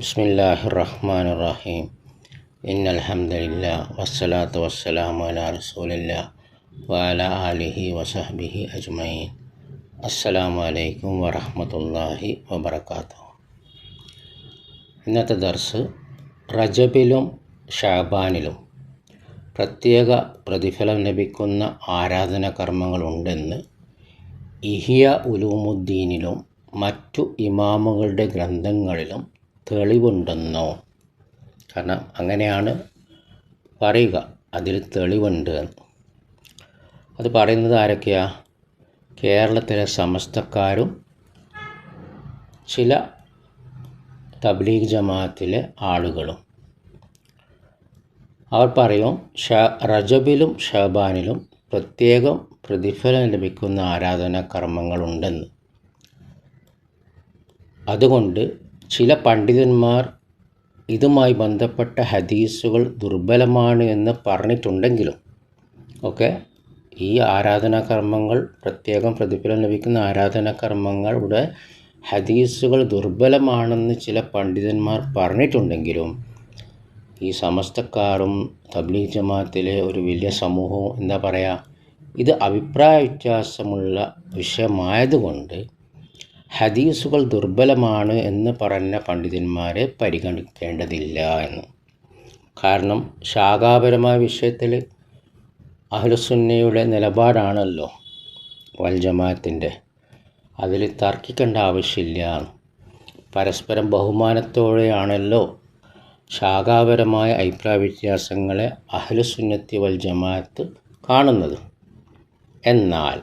ബിസ്മില്ലാഹി റഹ്മാൻ റഹീം ഇന്ന അലഹമില്ല വസ്സലാത്തു വസ്സലാമു അലാ റസൂലില്ല വാല അലിഹി വസഹബിഹി അജ്മൈൻ അസ്സലാമു അലൈക്കും വറഹമത്തല്ലാഹി വബർക്കാത്തു ഇന്നത്തെ ദർസ് റജബിലും ഷാബാനിലും പ്രത്യേക പ്രതിഫലം ലഭിക്കുന്ന ആരാധന കർമ്മങ്ങളുണ്ടെന്ന് ഇഹിയ ഉലൂമുദ്ദീനിലും മറ്റു ഇമാമുകളുടെ ഗ്രന്ഥങ്ങളിലും തെളിവുണ്ടെന്നോ? കാരണം അങ്ങനെയാണ് പറയുക. അതിൽ തെളിവുണ്ട്. അത് പറയുന്നത് ആരൊക്കെയാ? കേരളത്തിലെ സമസ്തക്കാരും ചില തബ്ലീഗ് ജമാഅത്തിലെ ആളുകളും. അവർ പറയും ഷ റജബിലും ഷഹബാനിലും പ്രത്യേകം പ്രതിഫലം ലഭിക്കുന്ന ആരാധനാ കർമ്മങ്ങളുണ്ടെന്ന്. അതുകൊണ്ട് ചില പണ്ഡിതന്മാർ ഇതുമായി ബന്ധപ്പെട്ട ഹദീസുകൾ ദുർബലമാണ് എന്ന് പറഞ്ഞിട്ടുണ്ടെങ്കിലും ഒക്കെ ഈ ആരാധനാകർമ്മങ്ങൾ പ്രത്യേകം പ്രതിഫലം ലഭിക്കുന്ന ആരാധനാ കർമ്മങ്ങളുടെ ഹദീസുകൾ ദുർബലമാണെന്ന് ചില പണ്ഡിതന്മാർ പറഞ്ഞിട്ടുണ്ടെങ്കിലും ഈ സമസ്തക്കാരും തബ്ലീ ജമാത്തിലെ ഒരു വലിയ സമൂഹവും എന്താ പറയുക ഇത് അഭിപ്രായ വ്യത്യാസമുള്ള വിഷയമായതുകൊണ്ട് ഹദീസുകൾ ദുർബലമാണ് എന്ന് പറഞ്ഞ പണ്ഡിതന്മാരെ പരിഗണിക്കേണ്ടതില്ല എന്ന്. കാരണം ശാഖാപരമായ വിഷയത്തിൽ അഹ്ലുസുന്നയുടെ നിലപാടാണല്ലോ വൽ ജമാഅത്തിന്റെ. അതിൽ തർക്കിക്കേണ്ട ആവശ്യമില്ല. പരസ്പരം ബഹുമാനത്തോടെയാണല്ലോ ശാഖാപരമായ അഭിപ്രായ വ്യത്യാസങ്ങളെ അഹ്ലുസുന്നത്തി വൽ ജമാഅത്ത് കാണുന്നത്. എന്നാൽ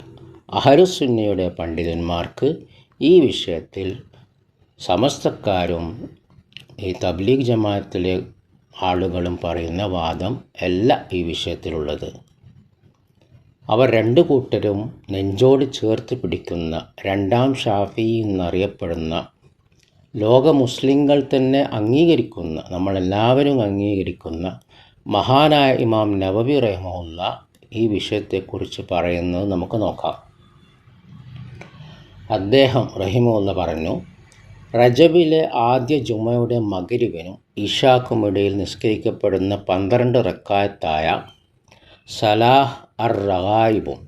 അഹലുസുന്നയുടെ പണ്ഡിതന്മാർക്ക് ഈ വിഷയത്തിൽ സമസ്തക്കാരും ഈ തബ്ലീഗ് ജമാഅത്തിലെ ആളുകളും പറയുന്ന വാദം അല്ല ഈ വിഷയത്തിലുള്ളത്. അവർ രണ്ട് കൂട്ടരും നെഞ്ചോട് ചേർത്ത് പിടിക്കുന്ന രണ്ടാം ഷാഫി എന്നറിയപ്പെടുന്ന ലോക മുസ്ലിങ്ങൾ തന്നെ അംഗീകരിക്കുന്ന നമ്മളെല്ലാവരും അംഗീകരിക്കുന്ന മഹാനായ ഇമാം നവബി റഹ്മുള്ള ഈ വിഷയത്തെക്കുറിച്ച് പറയുന്നത് നമുക്ക് നോക്കാം. അദ്ദേഹം റഹിമുല്ല പറഞ്ഞു റജബിലെ ആദ്യ ജുമയുടെ മകരിവിനും ഇഷാക്കുമിടയിൽ നിസ്കരിക്കപ്പെടുന്ന പന്ത്രണ്ട് റക്കായത്തായ സലാഹ് അർ റഹായിബും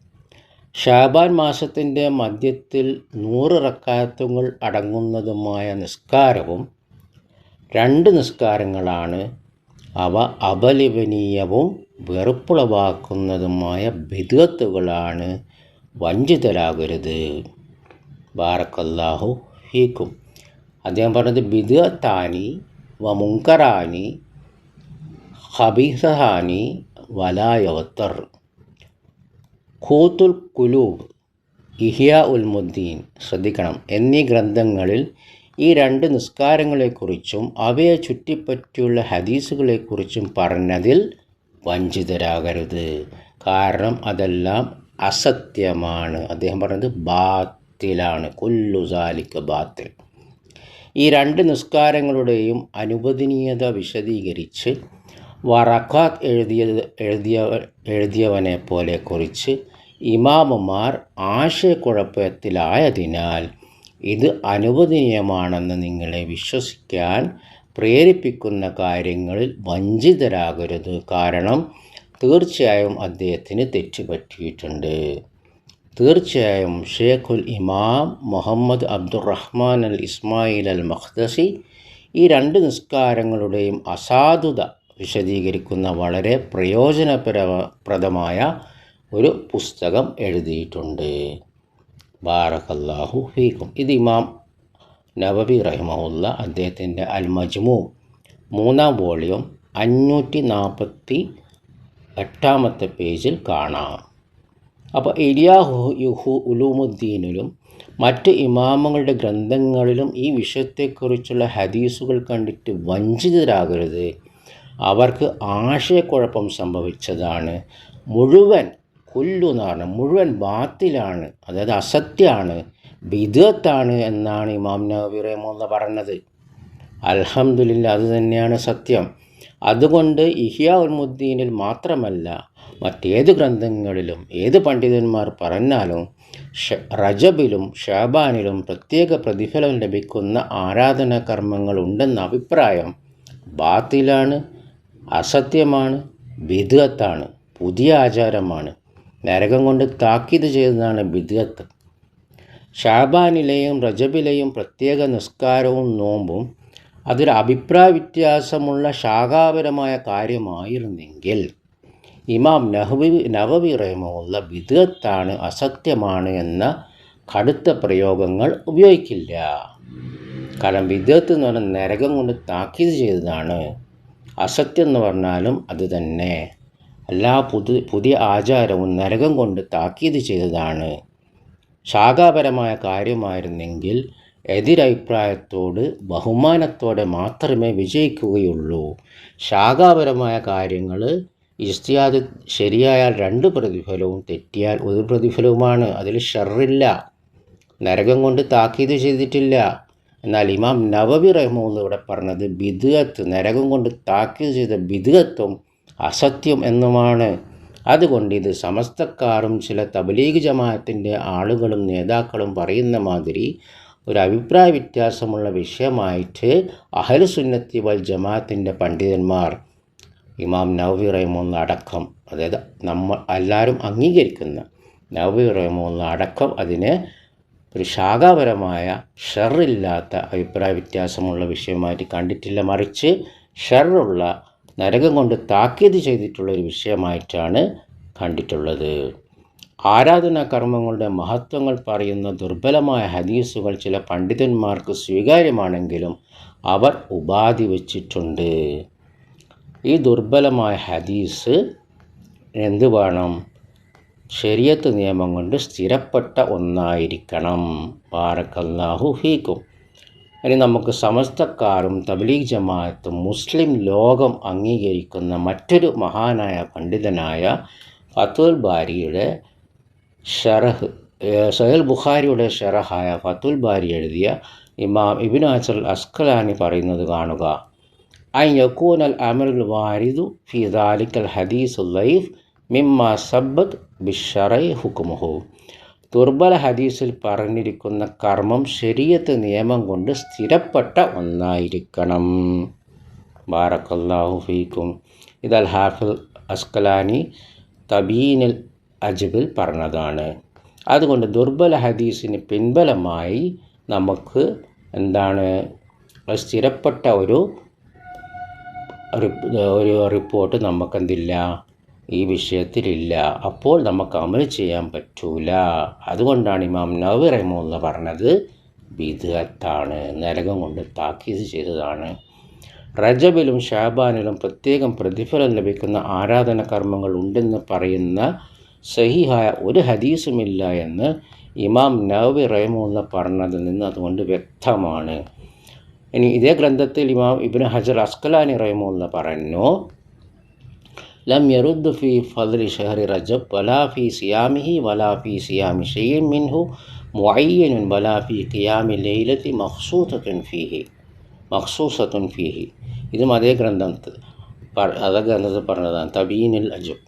ഷാബാൻ മാസത്തിന്റെ മധ്യത്തിൽ നൂറ് റക്കായത്തുകൾ അടങ്ങുന്നതുമായ നിസ്കാരവും രണ്ട് നിസ്കാരങ്ങളാണ് അവ അപലപനീയവും വെറുപ്പുളവാക്കുന്നതുമായ ബിദത്തുകളാണ് വഞ്ചിതരാകരുത്. ബാറക്കല്ലാഹു ഫീക്കും. അദ്ദേഹം പറഞ്ഞത് ബിദത്താനി വ മുങ്കറാനി ഹബീസഹാനി വലായവത്തർ ഖൂത്തുൽ കുലൂബ് ഇഹിയ ഉൽ മുദ്ദീൻ ശ്രദ്ധിക്കണം. എന്നീ ഗ്രന്ഥങ്ങളിൽ ഈ രണ്ട് നിസ്കാരങ്ങളെക്കുറിച്ചും അവയെ ചുറ്റിപ്പറ്റിയുള്ള ഹദീസുകളെക്കുറിച്ചും പറഞ്ഞതിൽ വഞ്ചിതരാകരുത്. കാരണം അതെല്ലാം അസത്യമാണ്. അദ്ദേഹം പറഞ്ഞത് ബാത്തിലാണ് കുല്ലുസാലിക്ക് ബാത്തിൽ. ഈ രണ്ട് നിസ്കാരങ്ങളുടെയും അനുവദനീയത വിശദീകരിച്ച് വറക്കാത്ത് എഴുതിയ എഴുതിയ എഴുതിയവനെ പോലെ കുറിച്ച് ഇമാമുമാർ ആശയക്കുഴപ്പത്തിലായതിനാൽ ഇത് അനുവദനീയമാണെന്ന് നിങ്ങളെ വിശ്വസിക്കാൻ പ്രേരിപ്പിക്കുന്ന കാര്യങ്ങളിൽ വഞ്ചിതരാകരുത്. കാരണം തീർച്ചയായും അദ്ദേഹത്തിന് തെറ്റുപറ്റിയിട്ടുണ്ട്. തീർച്ചയായും ഷേഖുൽ ഇമാം മുഹമ്മദ് അബ്ദുറഹ്മാൻ അൽ ഇസ്മായിൽ അൽ മഖ്ദസി ഈ രണ്ട് നിസ്കാരങ്ങളുടെയും അസാധുത വിശദീകരിക്കുന്ന വളരെ പ്രയോജനപ്രദമായ ഒരു പുസ്തകം എഴുതിയിട്ടുണ്ട്. ബാറക്കല്ലാഹു ഫീക്കും. ഇത് ഇമാം നവബി റഹിമഹുല്ല അദ്ദേഹത്തിന്റെ അൽ മജ്മു മൂന്നാം വോളിയം അഞ്ഞൂറ്റി നാൽപ്പത്തി എട്ടാമത്തെ പേജിൽ കാണാം. അപ്പോൾ ഇലിയാഹു യുഹു ഉലൂമുദ്ദീനിലും മറ്റ് ഇമാമങ്ങളുടെ ഗ്രന്ഥങ്ങളിലും ഈ വിഷയത്തെക്കുറിച്ചുള്ള ഹദീസുകൾ കണ്ടിട്ട് വഞ്ചിതരാകരുത്. അവർക്ക് ആശയക്കുഴപ്പം സംഭവിച്ചതാണ്. മുഴുവൻ കൊല്ലു എന്ന് മുഴുവൻ ബാത്തിലാണ് അതായത് അസത്യമാണ് ബിദത്താണ് എന്നാണ് ഇമാം നബി റഹ്മുല്ല പറഞ്ഞത്. അലഹമില്ല അത് തന്നെയാണ് സത്യം. അതുകൊണ്ട് ഇഹിയ ഉൽമുദ്ദീനിൽ മാത്രമല്ല മറ്റേത് ഗ്രന്ഥങ്ങളിലും ഏത് പണ്ഡിതന്മാർ പറഞ്ഞാലും റജബിലും ഷാബാനിലും പ്രത്യേക പ്രതിഫലം ലഭിക്കുന്ന ആരാധനാ കർമ്മങ്ങൾ ഉണ്ടെന്ന അഭിപ്രായം ബാത്തിലാണ് അസത്യമാണ് ബിദ്ഗത്താണ് പുതിയ ആചാരമാണ്. നരകം കൊണ്ട് താക്കീത് ചെയ്തതാണ് ബിദ്ഗത്ത് ഷാബാനിലെയും റജബിലെയും പ്രത്യേക നിസ്കാരവും നോമ്പും അതൊരു അഭിപ്രായ വ്യത്യാസമുള്ള ശാഖാപരമായ കാര്യമായിരുന്നെങ്കിൽ ഇമാം നഹ്വി നവവി റഹ്മുള്ള ബിദ്അത്താണ് അസത്യമാണ് എന്ന കടുത്ത പ്രയോഗങ്ങൾ ഉപയോഗിക്കില്ല. കാരണം വിദേഹത്ത് എന്ന് പറഞ്ഞാൽ നരകം കൊണ്ട് താക്കീത് ചെയ്തതാണ്. അസത്യം എന്ന് പറഞ്ഞാലും അത് തന്നെ. എല്ലാ പുതു പുതിയ ആചാരവും നരകം കൊണ്ട് താക്കീത് ചെയ്തതാണ്. ശാഖാപരമായ കാര്യമായിരുന്നെങ്കിൽ എതിരഭിപ്രായത്തോട് ബഹുമാനത്തോടെ മാത്രമേ വിജയിക്കുകയുള്ളൂ. ശാഖാപരമായ കാര്യങ്ങൾ ഇസ്തിയാദ് ശരിയായാൽ രണ്ട് പ്രതിഫലവും തെറ്റിയാൽ ഒരു പ്രതിഫലവുമാണ്. അതിൽ ഷറില്ല നരകം കൊണ്ട് താക്കീത് ചെയ്തിട്ടില്ല. എന്നാൽ ഇമാം നവവി റഹ്മൂന്ന് ഇവിടെ പറഞ്ഞത് ബിദുഅത്ത് നരകം കൊണ്ട് താക്കീത് ചെയ്ത ബിദ്അത്തും അസത്യം എന്നുമാണ്. അതുകൊണ്ട് ഇത് സമസ്തക്കാരും ചില തബലീഗ് ജമാഅത്തിന്റെ ആളുകളും നേതാക്കളും പറയുന്ന മാതിരി ഒരു അഭിപ്രായ വ്യത്യാസമുള്ള വിഷയമായിട്ട് അഹൽ സുന്നത്തി വൽ ജമാഅത്തിന്റെ പണ്ഡിതന്മാർ ഇമാം നവവി റഹ്മൂന്ന് അടക്കം അതായത് നമ്മൾ എല്ലാവരും അംഗീകരിക്കുന്ന നവവി റഹ്മൂന്ന് അടക്കം അതിനെ ഒരു ശാഖാപരമായ ഷെറില്ലാത്ത അഭിപ്രായ വ്യത്യാസമുള്ള വിഷയമായിട്ട് കണ്ടിട്ടില്ല. മറിച്ച് ഷെറുള്ള നരകം കൊണ്ട് താക്കീത് ചെയ്തിട്ടുള്ള ഒരു വിഷയമായിട്ടാണ് കണ്ടിട്ടുള്ളത്. ആരാധനാ കർമ്മങ്ങളുടെ മഹത്വങ്ങൾ പറയുന്ന ദുർബലമായ ഹദീസുകൾ ചില പണ്ഡിതന്മാർക്ക് സ്വീകാര്യമാണെങ്കിലും അവർ ഉപാധി വച്ചിട്ടുണ്ട്. ഈ ദുർബലമായ ഹദീസ് എന്ത് വേണം ശരിയത്ത് നിയമം കൊണ്ട് സ്ഥിരപ്പെട്ട ഒന്നായിരിക്കണം. ബാറക്കല്ലാഹു ഫീക്കും. ഇനി നമുക്ക് സമസ്തക്കാരും തബ്ലീഗ് ജമാഅത്തും മുസ്ലിം ലോകം അംഗീകരിക്കുന്ന മറ്റൊരു മഹാനായ പണ്ഡിതനായ ഫത്തുൽ ബാരിയുടെ ഷറഹ് സഹൽ ബുഖാരിയുടെ ഷറഹായ ഫത്തുൽ ബാരി എഴുതിയ ഇമാം ഇബിൻ അസൽ അസ്കലാനി പറയുന്നത് കാണുക. യക്കൂൻ അൽ അമൽ വാരിദു ഫി ദാലിക്കൽ ഹദീസ് ലൈഫ് മിമ്മ സബ്ബത്ത് ബിഷറൈ ഹുക്കുമുഹു ദുർബല ഹദീസിൽ പറഞ്ഞിരിക്കുന്ന കർമ്മം ശരീരത്ത് നിയമം കൊണ്ട് സ്ഥിരപ്പെട്ട ഒന്നായിരിക്കണം. ബാറക്കല്ലാഹു ഫീക്കും. ഇത് അൽ ഹാഫിൽ അസ്കലാനി തബീനിൽ അജിബിൽ പറഞ്ഞതാണ്. അതുകൊണ്ട് ദുർബല ഹദീസിന് പിൻബലമായി നമുക്ക് എന്താണ് സ്ഥിരപ്പെട്ട ഒരു ഒരു റിപ്പോർട്ട് നമുക്കെന്തില്ല? ഈ വിഷയത്തിലില്ല. അപ്പോൾ നമുക്ക് അമൽ ചെയ്യാൻ പറ്റൂല. അതുകൊണ്ടാണ് ഇമാം നവി റഹ്മുല്ല പറഞ്ഞത് വിധത്താണ് നരകം കൊണ്ട് താക്കീത് ചെയ്തതാണ്. റജബിലും ഷാബാനിലും പ്രത്യേകം പ്രതിഫലം ലഭിക്കുന്ന ആരാധന കർമ്മങ്ങൾ ഉണ്ടെന്ന് പറയുന്ന സഹിഹായ ഒരു ഹദീസുമില്ല എന്ന് ഇമാം നവി റഹ്മുല്ല പറഞ്ഞതിൽ നിന്ന് അതുകൊണ്ട് വ്യക്തമാണ്. ഇനി ഇതേ ഗ്രന്ഥത്തിൽ ഇമാം ഇബിന് ഹജർ അസ്കലാനി റഹ്മുല്ല പറഞ്ഞു ലം യറുദ് ഫി ഫദ്ലി ഷഹറി റജബ് വലാ ഫി സിയാമിഹി വലാ ഫി സിയാമി ഷെയ്ൻ മിൻഹു മുഅയ്യനുൻ വലാ ഫി ഖിയാമി ലൈലത്തി മഖ്സൂസത്തുൻ ഫീഹി മഖ്സൂസത്തുൻ ഫീഹി. ഇതും അതേ ഗ്രന്ഥത്തിൽ അതേ ഗ്രന്ഥത്തിൽ പറഞ്ഞതാണ് തബീനിൽ അജബ്.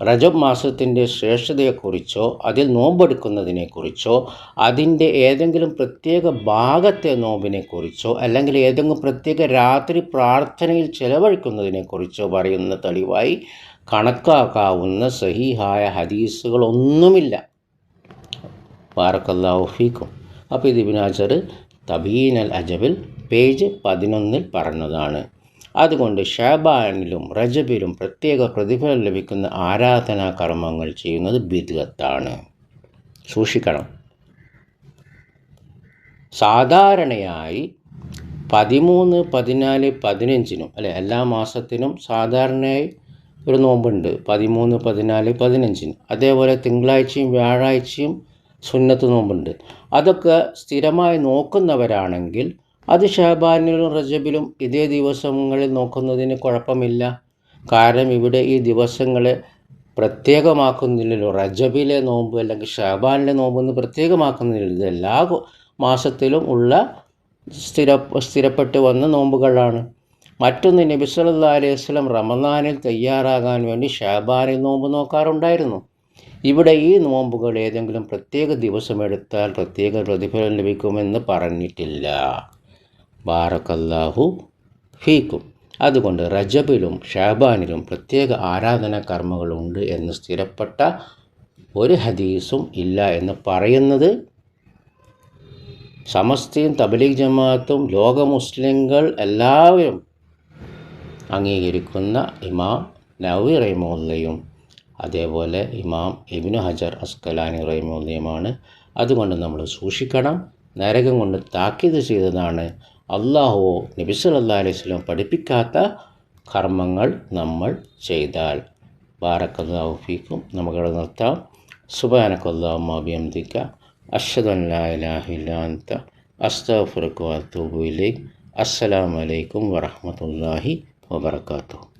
റജബ് മാസത്തിന്റെ ശ്രേഷ്ഠതയെക്കുറിച്ചോ അതിൽ നോമ്പെടുക്കുന്നതിനെക്കുറിച്ചോ അതിന്റെ ഏതെങ്കിലും പ്രത്യേക ഭാഗത്തെ നോമ്പിനെക്കുറിച്ചോ അല്ലെങ്കിൽ ഏതെങ്കിലും പ്രത്യേക രാത്രി പ്രാർത്ഥനയിൽ ചെലവഴിക്കുന്നതിനെക്കുറിച്ചോ പറയുന്ന തെളിവായി കണക്കാക്കാവുന്ന സഹിഹായ ഹദീസുകളൊന്നുമില്ല. ബാറക്കല്ലാഹു ഫീക്കും. അപ്പോൾ ഇത് ഇബിനാജർ തബീൻ അൽ അജബിൽ പേജ് പതിനൊന്നിൽ പറഞ്ഞതാണ്. അതുകൊണ്ട് ഷാബാനിലും റജബിലും പ്രത്യേക പ്രതിഫലം ലഭിക്കുന്ന ആരാധനാ കർമ്മങ്ങൾ ചെയ്യുന്നത് ബിദ്ഗത്താണ്. സൂക്ഷിക്കണം. സാധാരണയായി പതിമൂന്ന് പതിനാല് പതിനഞ്ചിനും അല്ലെ എല്ലാ മാസത്തിനും സാധാരണയായി ഒരു നോമ്പുണ്ട്. പതിമൂന്ന് പതിനാല് പതിനഞ്ചിന്. അതേപോലെ തിങ്കളാഴ്ചയും വ്യാഴാഴ്ചയും സുന്നത്ത് നോമ്പുണ്ട്. അതൊക്കെ സ്ഥിരമായി നോക്കുന്നവരാണെങ്കിൽ അത് ഷഹബാനിലും റജബിലും ഇതേ ദിവസങ്ങളിൽ നോക്കുന്നതിന് കുഴപ്പമില്ല. കാരണം ഇവിടെ ഈ ദിവസങ്ങളെ പ്രത്യേകമാക്കുന്നില്ലല്ലോ റജബിലെ നോമ്പ് അല്ലെങ്കിൽ ഷഹബാനിലെ നോമ്പ് എന്ന് പ്രത്യേകമാക്കുന്നില്ല ഇത് എല്ലാ മാസത്തിലും ഉള്ള സ്ഥിര സ്ഥിരപ്പെട്ട് വന്ന നോമ്പുകളാണ്. മറ്റൊന്ന് നബി സല്ലല്ലാഹു അലൈഹി വസ്ലം റമദാനിൽ തയ്യാറാകാൻ വേണ്ടി ഷാബാനിൽ നോമ്പ് നോക്കാറുണ്ടായിരുന്നു. ഇവിടെ ഈ നോമ്പുകൾ ഏതെങ്കിലും പ്രത്യേക ദിവസം എടുത്താൽ പ്രത്യേക പ്രതിഫലം ലഭിക്കുമെന്ന് പറഞ്ഞിട്ടില്ല. ബാറക്കല്ലാഹു ഫീക്കും. അതുകൊണ്ട് റജബിലും ഷാബാനിലും പ്രത്യേക ആരാധനാ കർമ്മങ്ങളുണ്ട് എന്ന് സ്ഥിരപ്പെട്ട ഒരു ഹദീസും ഇല്ല എന്ന് പറയുന്നത് സമസ്തയും തബലീഗ് ജമാഅത്തും ലോക മുസ്ലിങ്ങൾ എല്ലാവരും അംഗീകരിക്കുന്ന ഇമാം നവി റൈമുല്ലയും അതേപോലെ ഇമാം ഇബിനു ഹജർ അസ്കലാനി റൈമുല്ലയുമാണ് അതുകൊണ്ട് നമ്മൾ സൂക്ഷിക്കണം. നരകം കൊണ്ട് താക്കീത് ചെയ്തതാണ് അള്ളാഹുവോ നബി അലൈഹി പഠിപ്പിക്കാത്ത കർമ്മങ്ങൾ നമ്മൾ ചെയ്താൽ. ബാറക്കല്ലാഹു ഫീക്കും. നമുക്കവിടെ നിർത്താം. സുബാനക്കല്ലാഹു അഭിയന്തിക്ക അഷദല്ലാഹില്ലാന്ത അസ്തഫുറക്കു അത്തൂബുലേക്ക് അസ്സലാമലൈക്കും വറഹമത്തല്ലാഹി വബർക്കാത്തു